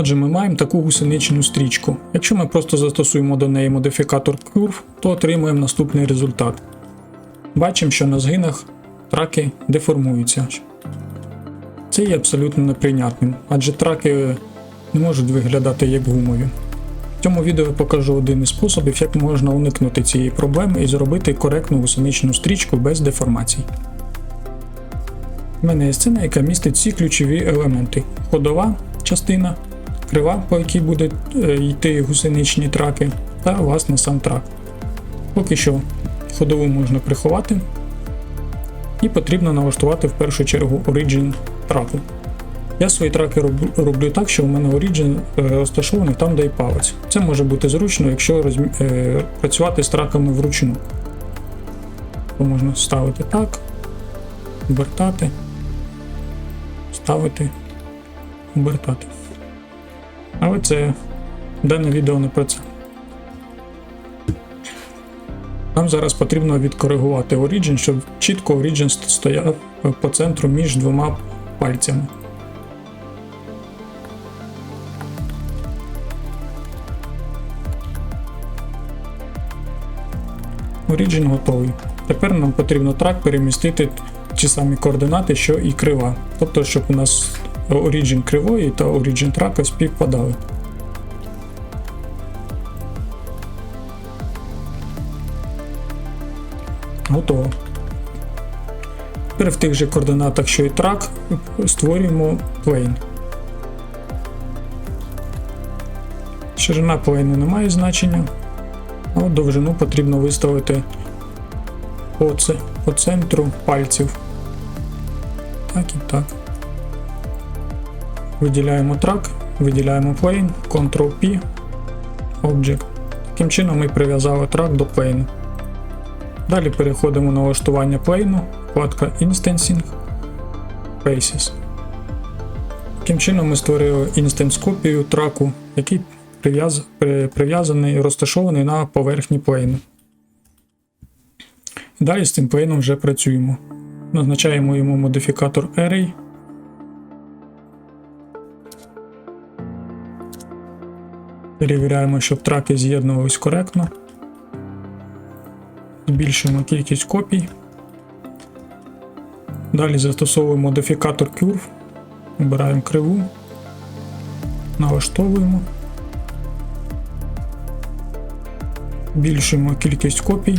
Отже, ми маємо таку гусеничну стрічку. Якщо ми просто застосуємо до неї модифікатор Curve, то отримуємо наступний результат. Бачимо, що на згинах траки деформуються. Це є абсолютно неприйнятним, адже траки не можуть виглядати як гумові. В цьому відео я покажу один із способів, як можна уникнути цієї проблеми і зробити коректну гусеничну стрічку без деформацій. У мене є сцена, яка містить всі ключові елементи: ходова частина, крива, по якій будуть е, йти гусеничні траки, та власне сам трак. Поки що ходову можна приховати, і потрібно налаштувати в першу чергу Origin траку. Я свої траки роблю, так, що у мене Origin е, розташований там, де й палець. Це може бути зручно, якщо розмі... е, працювати з траками вручну. То можна ставити так, обертати, ставити, обертати. Але це дане відео не про це. Нам зараз потрібно відкоригувати Origin, щоб чітко Origin стояв по центру між двома пальцями. Origin готовий. Тепер нам потрібно трак перемістити ті самі координати, що і крива. Тобто, щоб у нас Origin кривої та Origin трака співпадали. Готово. Тепер в тих же координатах, що і трак, створюємо плейн. Ширина плейну не має значення, а от довжину потрібно виставити по, по центру пальців. Так і так. Виділяємо трак, виділяємо плейн, Ctrl-P, Object. Таким чином ми прив'язали трак до плейну. Далі переходимо на налаштування плейну, вкладка Instancing, Faces. Таким чином ми створили інстанс копію траку, який прив'яз- прив'язаний і розташований на поверхні плейну. Далі з цим плейном вже працюємо. Назначаємо йому модифікатор Array. Перевіряємо, щоб траки з'єднувались коректно. Збільшуємо кількість копій. Далі застосовуємо модифікатор Curve. Обираємо криву, налаштовуємо. Збільшуємо кількість копій.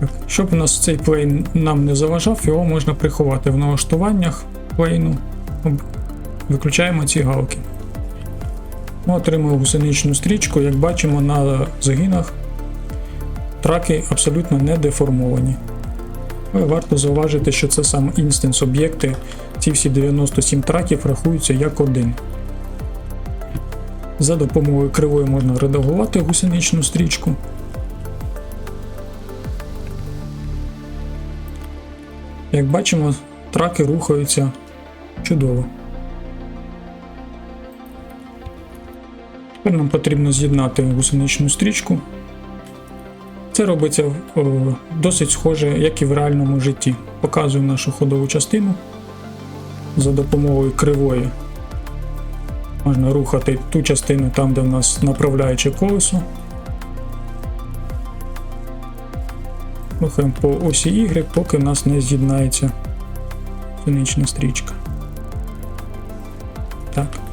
Так, Щоб у нас цей плейн нам не заважав, його можна приховати в налаштуваннях плейну. Виключаємо ці галки. Ми отримали гусеничну стрічку, як бачимо на загинах. Траки абсолютно не деформовані. Але варто зауважити, що це саме інстанс об'єкти. Ці всі 97 траків рахуються як один. За допомогою кривої можна редагувати гусеничну стрічку. Як бачимо, траки рухаються чудово. Тепер нам потрібно з'єднати гусеничну стрічку. Це робиться досить схоже, як і в реальному житті. Показую нашу ходову частину. За допомогою кривої можна рухати ту частину там, де в нас направляюче колесо. Рухаємо по осі Y, поки в нас не з'єднається гусенична стрічка. Так.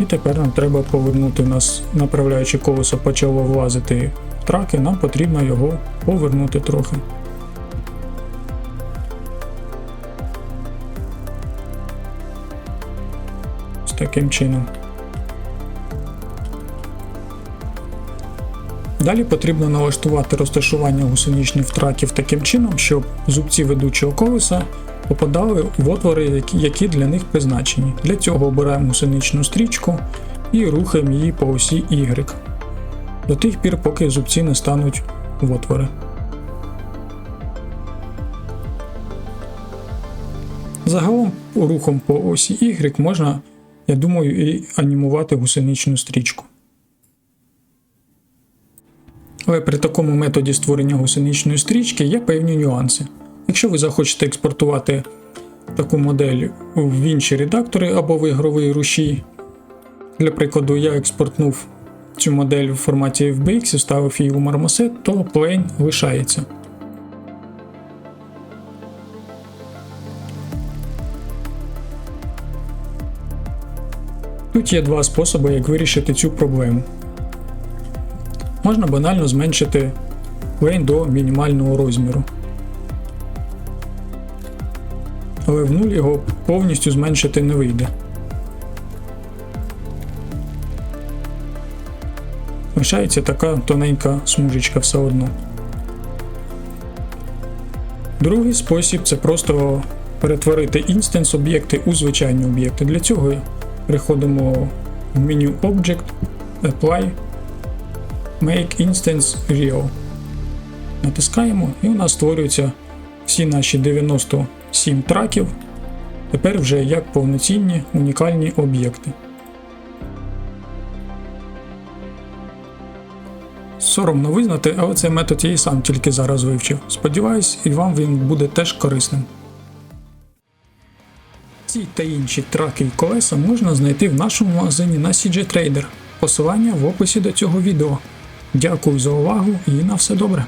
І тепер нам треба повернути у нас направляюче колесо почало влазити в траки, нам потрібно його повернути трохи. Ось таким чином. Далі потрібно налаштувати розташування гусеничних траків таким чином, щоб зубці ведучого колеса попадали в отвори, які- для них призначені. Для цього обираємо гусеничну стрічку і рухаємо її по осі Y. До тих пір, поки зубці не стануть в отвори. Загалом рухом по осі Y можна, я думаю, і анімувати гусеничну стрічку. Але при такому методі створення гусеничної стрічки є певні нюанси. Якщо ви захочете експортувати таку модель в інші редактори або в ігровий рушій. Для прикладу, я експортнув цю модель в форматі FBX і вставив її у Marmoset, то Plane лишається. Тут є два способи, як вирішити цю проблему. Можна банально зменшити плейн до мінімального розміру. Але в нуль його повністю зменшити не вийде. Лишається така тоненька смужечка все одно. Другий спосіб це просто перетворити інстанс об'єкти у звичайні об'єкти. Для цього переходимо в меню Object, Apply, Make Instance Real. Натискаємо і у нас створюються всі наші 97 траків. Тепер вже як повноцінні унікальні об'єкти. Соромно визнати, але цей метод я і сам тільки зараз вивчив. Сподіваюсь, і вам він буде теж корисним. Ці та інші траки і колеса можна знайти в нашому магазині на CJ Trader. Посилання в описі до цього відео. Дякую за увагу і на все добре!